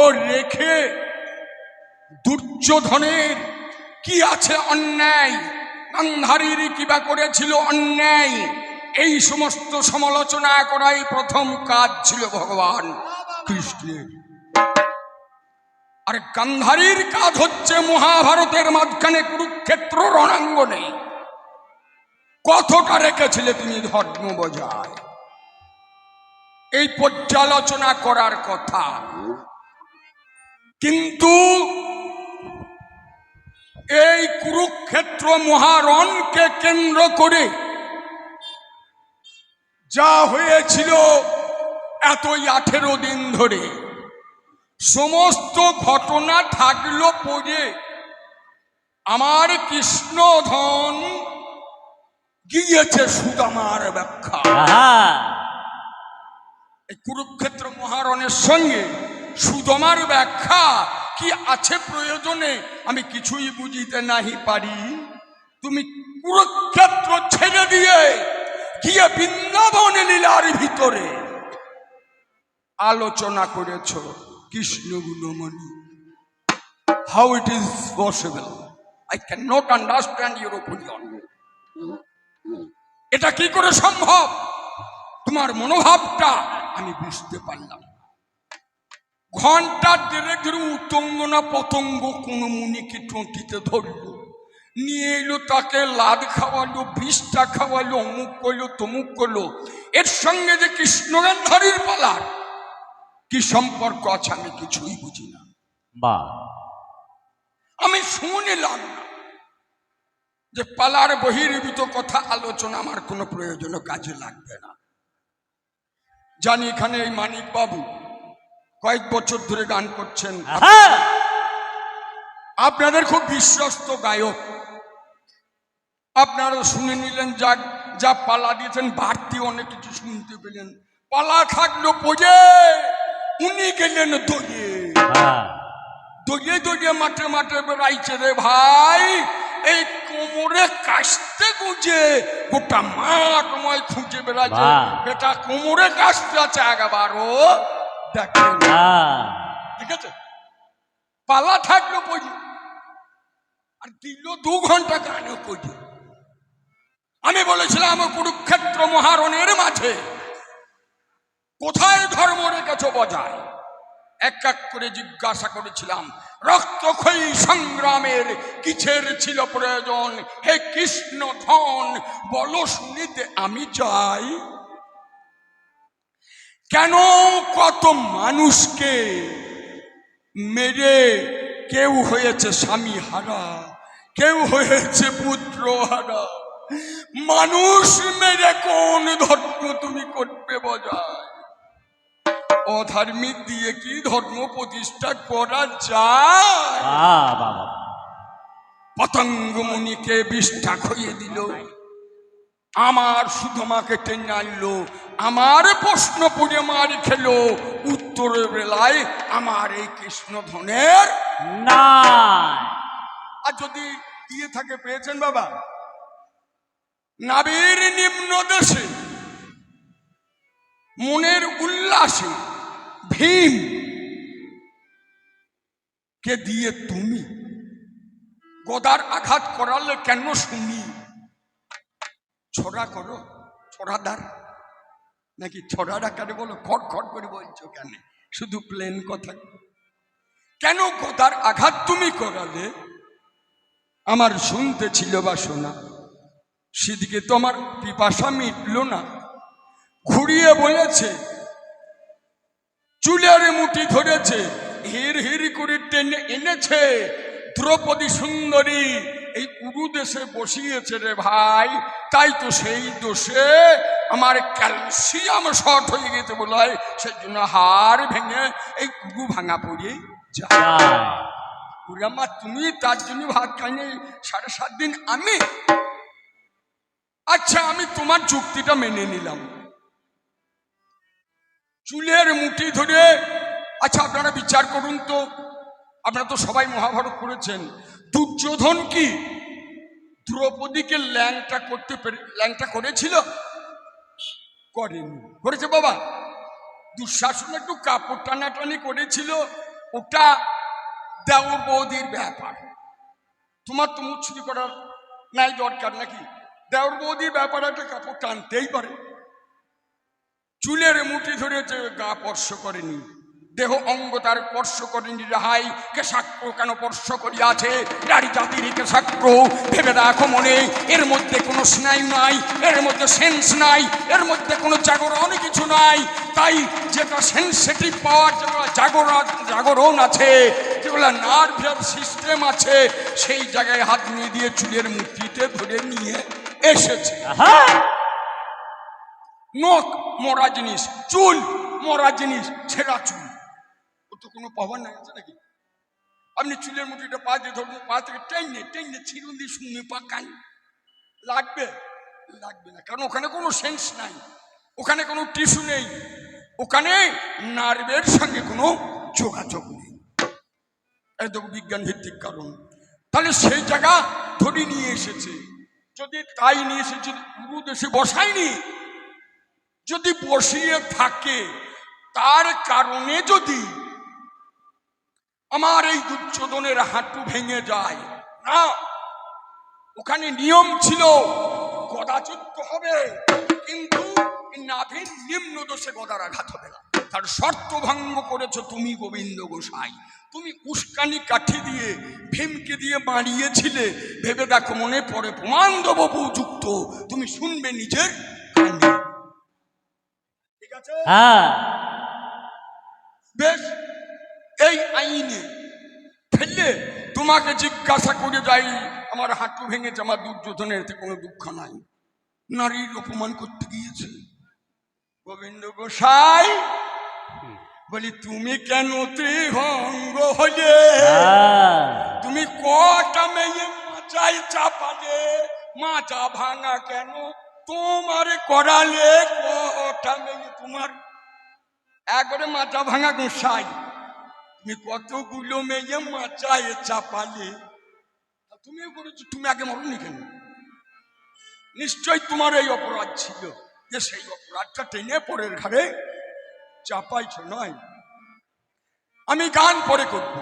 রেখে দুর্যোধনের কি আছে অন্যায়? গান্ধারীর কিবা করেছিল অন্যায়? এই সমস্ত সমালোচনা করাই প্রথম কাজ ছিল ভগবান কৃষ্ণের। আর গান্ধারীর কাজ হচ্ছে মহাভারতের মাঝখানে কুরুক্ষেত্র রণাঙ্গনে। কতটা রেখেছিলে তিনি ধর্ম বজায় এই পর্যালোচনা করার কথা। কিন্তু এই কুরুক্ষেত্র মহারণকে কেন্দ্র করে যা হয়েছিল এতই আঠেরো দিন ধরে। সমস্ত ঘটনা থাকল পড়ে আমার কৃষ্ণধন গিয়েছে সুদামার ব্যাখ্যা। এই কুরুক্ষেত্র মহারণের সঙ্গে সুদমার ব্যাখ্যা কি আছে প্রয়োজনে? আমি কিছুই বুঝিতে নাহি পারি। তুমি কুরুক্ষেত্র ছেড়ে দিয়ে গিয়ে বৃন্দাবন লীলার ভিতরে আলোচনা করেছ Krishna গুণমণি how it is possible I can not understand your opinion এটা কি করে সম্ভব? তোমার মনোভাবটা আমি বুঝতে পারলাম। ঘণ্টার দেড়েক ধরে উতঙ্গ না পতঙ্গ কোন মুনিকে টোঁটিতে ধরলো। নিয়ে এলো তাকে লাদ খাওয়ালো বিষটা খাওয়ালো অমুক করল তমুক করল। এর সঙ্গে যে কৃষ্ণগান্ধারীর পালার কি সম্পর্ক আছে আমি কিছুই বুঝি না। বা। আমি শুনিলাম না যে পালার বহির্ভূত কথা আলোচনা আমার কোনো প্রয়োজন কাজে লাগবে না। জানি এখানে এই মানিক বাবু কয়েক বছর ধরে গান করছেন। আপনাদের খুব বিশ্বস্ত গায়ক। আপনারা শুনে নিলেন যা যা পালা দিয়েছেন বাড়তি অনেক কিছু শুনতে পেলেন। পালা থাকল পোজে উনি গেলেন দইয়ে হ্যাঁ দড়িয়ে দড়িয়ে মাঠে মাঠে বেড়াইছে রে ভাই। এই কোমরে কাশতে গুঁজে গোটা মাঠময় খুঁজে বেড়াচ্ছে বাহ। এটা কোমরে কাশতে আছে একবারও দেখেন হ্যাঁ। ঠিক আছে? পালা থাকল পড়ি। আর দিল দু ঘণ্টা আমি বলেছিলাম কুরুক্ষেত্র মহারণের মাঝে কোথায় ধর্ম রেখেছ বজায়? এক এক করে জিজ্ঞাসা করেছিলাম রক্তক্ষয়ী সংগ্রামের কিছের ছিল প্রয়োজন? হে কৃষ্ণ ধন বলো শুনিতে আমি চাই কেন কত মানুষকে মেরে কেউ হয়েছে স্বামী হারা কেউ হয়েছে পুত্র হারা? মানুষ মেরে কোন ধর্ম তুমি করবে বজায়? অধার্মিক দিয়ে কি ধর্ম প্রতিষ্ঠা করা যায়? বা বাবা পতঙ্গ মুনিকে বিষ্ঠা খইয়ে দিল। আমার সুধমাকে টেনে আনলো আমার প্রশ্ন পড়ে মার খেলো। উত্তরের বেলায় আমার এই কৃষ্ণধনের না আর যদি ইয়ে থাকে পেয়েছেন বাবা? নাবির নিম্ন দেশে মনের উল্লাসে ভীম কে দিয়ে তুমি? গদার আঘাত করালে কেন শুনি? ছড়া করো ছড়াদার নাকি ছড়া ডাকারে বলো? খট করে বলছো কেন? শুধু প্লেন কথা। কেন গদার আঘাত তুমি করালে? আমার শুনতে ছিল বা শোনা সেদিকে তো আমার পিপাসা মিটল না। ঘুরিয়ে বলেছে, চুলের মুঠি ধরেছে হির হির করে টেনে এনেছে। দ্রৌপদী সুন্দরী এই উরু দেশে বসিয়েছে রে ভাই তাই তো সেই দোষে আমার ক্যালসিয়াম শর্ট হয়ে গেছে বলে হয় সেই জন্য হাড় ভেঙে এই উরু ভাঙা পড়ে যায়। যায় তুমি তার জন্য ভাত খাইনি সাড়ে সাত দিন আমি আচ্ছা আমি তোমার যুক্তিটা মেনে নিলাম। চুলের মুঠি ধরে আচ্ছা আপনারা বিচার করুন তো আপনারা তো সবাই মহাভারত করেছেন দুর্যোধন কি দ্রৌপদীকে ল্যাংটা করতে পেরে, ল্যাংটা করেছিল? করেনি। করেছে বাবা। দুঃশাসন একটু কাপড় টানাটানি করেছিল, ওটা দেওর বৌদির ব্যাপার। তোমার তো মুখ করার নাই দরকার নাকি? দেওর বৌদির ব্যাপার একটা কাপড় টানতেই পারে। চুলের মুঠি ধরেছে গা স্পর্শ করেনি। দেহ অঙ্গ তার স্পর্শ করেনি রাহাই। কেশাক্র কেন স্পর্শ করিয়াছে? নারী জাতির কেশাক্র ভেবে দেখো মনে এর মধ্যে কোনো স্নায়ু নাই এর মধ্যে সেন্স নাই এর মধ্যে কোনো জাগরণ কিছু নাই। তাই যেটা সেন্সিটিভ পাওয়ার যেগুলো জাগরণ জাগরণ আছে যেগুলো নার্ভের সিস্টেম আছে সেই জায়গায় হাত নিয়ে দিয়ে চুলের মুঠিতে ধরে নিয়ে এসেছে। নখ মরা জিনিস চুল মরা জিনিস ছেঁড়া চুল। তো কোনো পাওয়ার নাই, আছে নাকি? আপনি চুলের মুঠিটা পা দিয়ে ধরুন, পা থেকে টেনে টেনে ছিঁড়ুন দিয়ে শুনে পাকান লাগবে? লাগবে না, কারণ ওখানে কোনো সেন্স নাই। ওখানে কোনো টিস্যু নেই। ওখানে নার্ভের সঙ্গে কোনো যোগাযোগ নেই। দেখো বিজ্ঞান ভিত্তিক কারণ। তাহলে সেই জায়গা ধরে নিয়ে এসেছে। যদি তাই নিয়ে এসেছে পুরো দেশে বসায়নি। যদি বসিয়ে থাকে, তার কারণে যদি আমার এই দুর্যোধনের হাঁটু ভেঙে যায়। না, ওখানে নিয়ম ছিল গদাযুদ্ধ হবে, কিন্তু নাভির নিম্ন দোষে গদার আঘাত হবে না। তার শর্ত ভঙ্গ করেছ তুমি, গোবিন্দ গোসাই। তুমি উস্কানি কাঠি দিয়ে, ভীমকে দিয়ে বাড়িয়েছিলে। ভেবে দেখো, মনে পড়ে, প্রমাণ দেবো উপযুক্ত তুমি শুনবে নিজের ঠিক আছে? হ্যাঁ। এই আইনে ফেললে তোমাকে জিজ্ঞাসা করে যাই আমার হাঁটু ভেঙেছে আমার দুর্যোধনের এতে কোনো দুঃখ নাই। নারীর অপমান করতে গিয়েছে। গোবিন্দ গোসাই বলি তুমি কেন ত্রিভঙ্গ হলে? হ্যাঁ। তুমি কটা মেয়ে মাচায় চাপালে মাচা ভাঙা কেন? তোমার করালে কটা মেয়ে তোমার? একবারে মাচা ভাঙা গোসাই কতগুলো মেয়ে মাচায় চাপালে? তুমিও করেছ, তুমি আগে মরনি কেন? নিশ্চয় তোমার এই অপরাধ ছিল যে সেই অপরাধটা টেনে পরের ঘাড়ে চাপাইছ নয়। আমি গান পরে করব,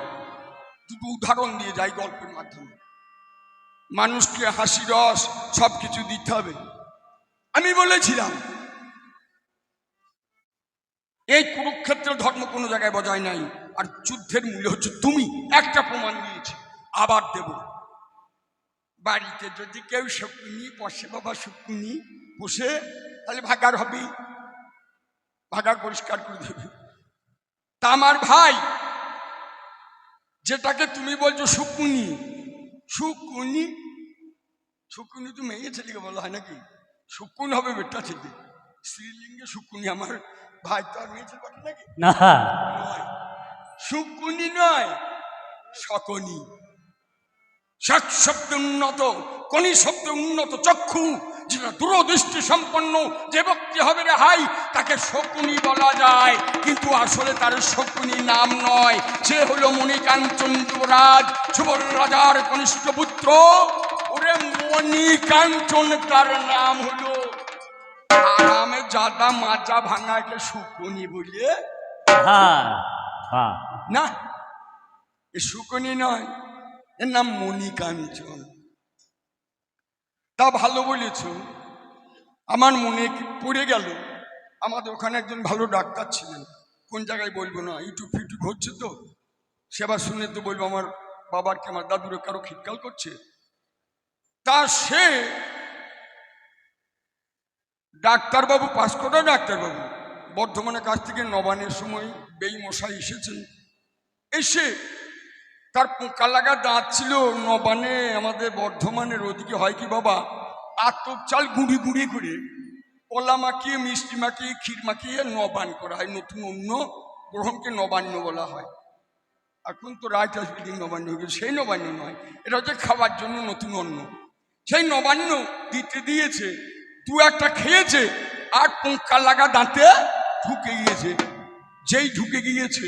দুটো উদাহরণ দিয়ে যাই গল্পের মাধ্যমে। মানুষকে হাসি, রস সব কিছু দিতে হবে। আমি বলেছিলাম, এই কুরুক্ষেত্র ধর্ম কোনো জায়গায় বজায় নাই। আর যুদ্ধের মূল্য হচ্ছে তুমি। একটা প্রমাণ দিয়েছি আবার দেব। বাড়িতে যদি কেউ শকুনি বসে বাবা শকুনি বসে তাহলে ভাগার হবে। ভাগার পরিষ্কার করে দেবে। তা আমার ভাই যেটাকে তুমি বলছো শুকুনি শুকুনি শুকুনি তো মেয়ে ছেলেকে বলা হয় নাকি? শুকুন হবে বেটা ছেলে। শ্রীলিঙ্গে শুকুনি আমার ভাই তো আর মেয়ে ছেলে নাকি? না। শুকুনি নয়, শকুনি। শাক শব্দ উন্নত, কনি শব্দ উন্নত চক্ষু, যেটা দূরদৃষ্টি সম্পন্ন, যে ব্যক্তি হবে রে হাই, তাকে শকুনি বলা যায়। কিন্তু আসলে তার শকুনি নাম নয়। সে হলো মণিকাঞ্চন যুবরাজ সুবর রাজার কনিষ্ঠ পুত্র। ওরে মণিকাঞ্চন, তার নাম হলো আরামে জাদা মাজা ভাঙাকে শকুনি বলে হ্যাঁ হ্যাঁ। না, এ শুকনি নয়, এর নাম মণিকাঞ্চন তা ভালো বলেছ, আমার মনে পড়ে গেল, আমাদের ওখানে একজন ভালো ডাক্তার ছিলেন। কোন জায়গায় বলব না, ইউটিউব ফিউটিউব হচ্ছে তো সেবা শুনে তো বলব আমার বাবার কি আমার দাদুরে কারও খিটকাল করছে? তা সে ডাক্তারবাবু পাস করা ডাক্তারবাবু বর্ধমানের কাছ থেকে নবানের সময় বেই মশাই এসেছেন। এসে তার পোকা লাগা দাঁত ছিল নবানে আমাদের বর্ধমানের ওদিকে। হয় কি বাবা? আতপ চাল গুঁড়ি গুঁড়ি করে কলা মাখিয়ে, মিষ্টি মাখিয়ে, ক্ষীর মাখিয়ে নবান করা হয়। নতুন অন্য গ্রহণকে নবান্ন বলা হয়। এখন তো রাইট বিল্ডিং নবান্ন হয়ে সেই নবান্ন নয়, এটা হচ্ছে খাবার জন্য নতুন অন্ন। সেই নবান্ন দিতে দিয়েছে, দু একটা খেয়েছে, আর পোকা লাগা দাঁতে ঢুকে গিয়েছে, যেই ঢুকে গিয়েছে,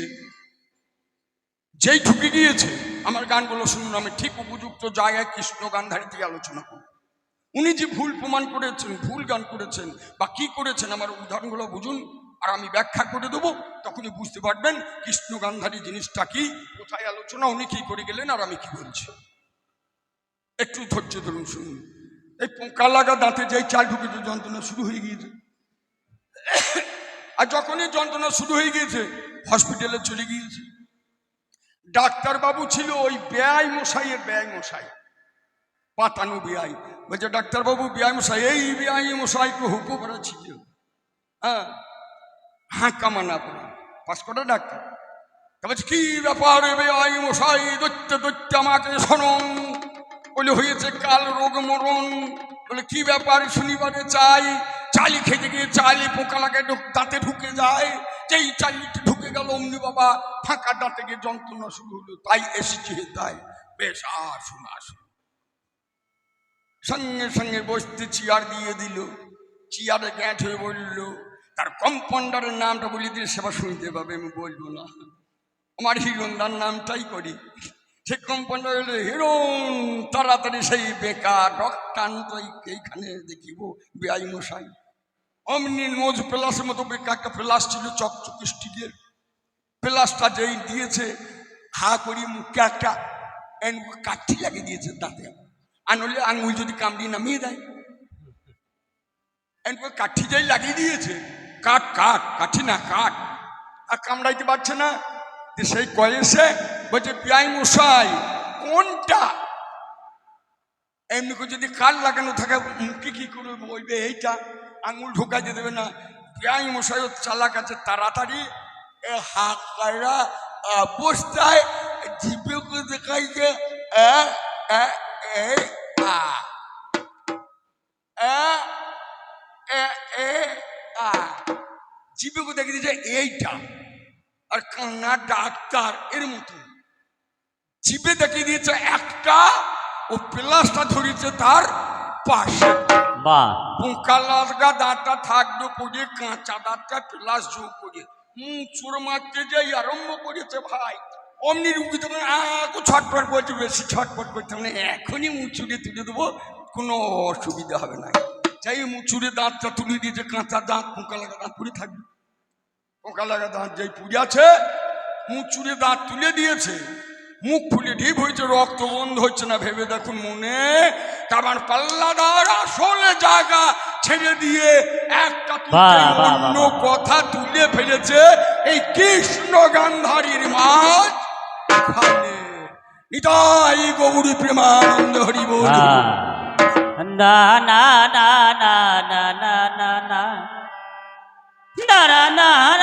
যেই ঢুকে গিয়েছে, আমার গানগুলো শুনুন, আমি ঠিক উপযুক্ত জায়গায় কৃষ্ণ গান্ধারী দিয়ে আলোচনা করব। উনি যে ভুল প্রমাণ করেছেন, ভুল গান করেছেন, বা কি করেছেন, আমার উদাহরণগুলো বুঝুন, আর আমি ব্যাখ্যা করে দেবো, তখনই বুঝতে পারবেন কৃষ্ণ গান্ধারী জিনিসটা কি, কোথায় আলোচনা, উনি কি করে গেলেন, আর আমি কি বলছি। একটু ধৈর্য ধরুন, শুনুন। এই পোকা লাগা দাঁতে যেই চাল ঢুকেছে যন্ত্রণা শুরু হয়ে গিয়েছে। আর যখনই যন্ত্রণা শুরু হয়ে গিয়েছে হসপিটালে চলে গিয়েছে। ডাক্তারবাবু ছিল ওই ব্যয় মশাইয়ের ব্যয় মশাই, পাতানো বিআই বলছে, ডাক্তারবাবু বিআই মশাই, এই বিআই মশাইকে হুকু করা ছিল। হ্যাঁ হাঁকা মানা করা পাস করা ডাক্তার। বলছে, কি ব্যাপার বিআই মশাই, দৈত্য দৈত্য আমাকে শোনন বলে, হয়েছে কাল রোগ মরণ। বলে, কি ব্যাপার? শনিবারে চাই চালি খেতে গিয়ে চালি পোকা লাগে দাঁতে ঢুকে যায়। যেই চালিটি ঢুকে গেল, অমনি বাবা ফাঁকা দাঁতে গিয়ে যন্ত্রণা শুরু হলো। তাই এসেছি তাই। বেশ আসুন আসুন সঙ্গে সঙ্গে বসতে চেয়ার দিয়ে দিল। চেয়ারে গ্যাঁট হয়ে বলল, তার কম্পাউন্ডারের নামটা বলে দিলে সেবা শুনতে পাবে, আমি বলব না। আমার হিরণদার নামটাই করি। কম্পাউন্ডার হলো হিরণ, তাড়াতাড়ি সেই বেকার রক্তান্ত এইখানে দেখিব বেআই মশাই। অমনি মোজ প্লাসের মতো বেকার একটা প্লাস ছিল, চকচক স্টিলের। প্লাসটা যেই দিয়েছে, হা করি মুখে একটা কাঠি লাগিয়ে দিয়েছে দাঁতে। আর নইলে আঙুল যদি কামড়ি নামিয়ে দেয়। এরপর কাঠি যেই লাগিয়ে দিয়েছে, কাঠ কাঠ, কাঠি না, কাঠ। আর কামড়াইতে পারছে না। সেই কয়েসে বলছে, পিয়াই মশাই, কোনটা? এমনি করে যদি কাঠ লাগানো থাকে, মুখে কি করে বলবে এইটা? আঙুল ঢোকাইতে দেবে না। পিয়াই মশাই ও চালাক আছে তাড়াতাড়ি হাত কায়রা বসতায় জিপে করে দেখাইছে জিপে করে দেখে দিয়েছে, এইটা। আর কান্না ডাক্তার, এর মতো। জিপে দেখিয়ে দিয়েছে একটা ও প্লাসটা ধরেছে তার পাশে। বাহ পোকা লাগা দাঁতটা থাকবে করে কাঁচা দাঁতটা প্লাস যোগ করে মুচুর মারতে যাই আরম্ভ করেছে ভাই। অমনি রুগী তখন আঁকো ছটপট করছে বেশি ছটপট করতে মানে এখনই মুচুরে তুলে দেবো কোনো অসুবিধা হবে না। চাই মুচুরে দাঁতটা তুলে দিয়েছে কাঁচা দাঁত পোকা লাগা দাঁত পড়ে থাকবে। পোকা লাগা দাঁত যেই পুড়ে আছে মুচুরে দাঁত তুলে দিয়েছে। মুখ ফুলে ঢিপ হয়েছে রক্ত বন্ধ হচ্ছে না ভেবে দেখুন মনে কারণ পাল্লাদার আসলে জায়গা ছেড়ে দিয়ে একটা অন্য কথা তুলে ফেলেছে এই কৃষ্ণ গান্ধারীর মাছ নিতাই গৌরী প্রেমানন্দ হরি বল হ্যাঁ না না না না না না না না না না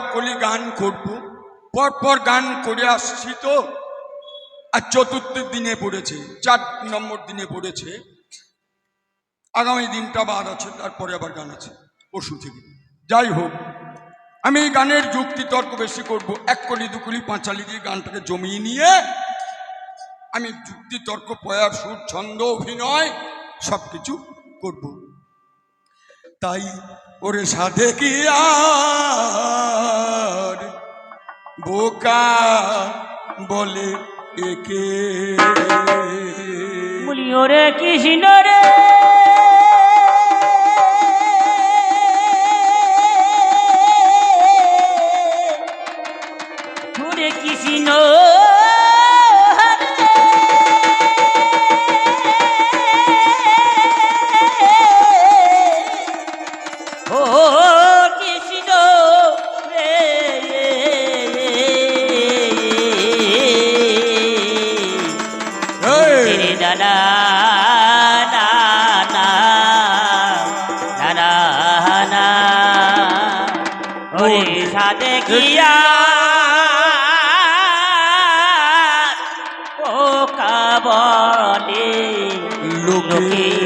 কলি গান করব। পরপর গান করে আসছি তো। আর চতুর্থ দিনে পড়েছে, চার নম্বর দিনে পড়েছে। আগামী দিনটা বাদ আছে, তারপরে আবার গান আছে, পরশু থেকে। যাই হোক, আমি এই গানের যুক্তি তর্ক বেশি করব। এক কলি দুকলি পাঁচালি দিয়ে গানটাকে জমিয়ে নিয়ে আমি যুক্তি তর্ক পয়ার সুর, ছন্দ, অভিনয় সব কিছু করব। তাই ওরে সাধে কি আর? বোকা বলে একে। ওরে কৃষ্ণ রে। সাদে গিয়া ও কাবলে লুকিয়ে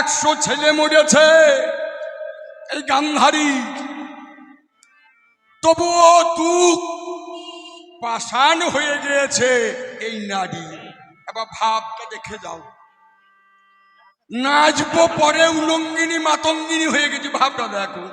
একশো ছেলে মরেছে। এই গান্ধারী তবুও তুক পাষাণ হয়ে গিয়েছে এই নারী। এবার ভাবটা দেখে যাও। নাচবো পরে উলঙ্গিনী, মাতঙ্গিনী হয়ে গেছে। ভাবটা দেখো।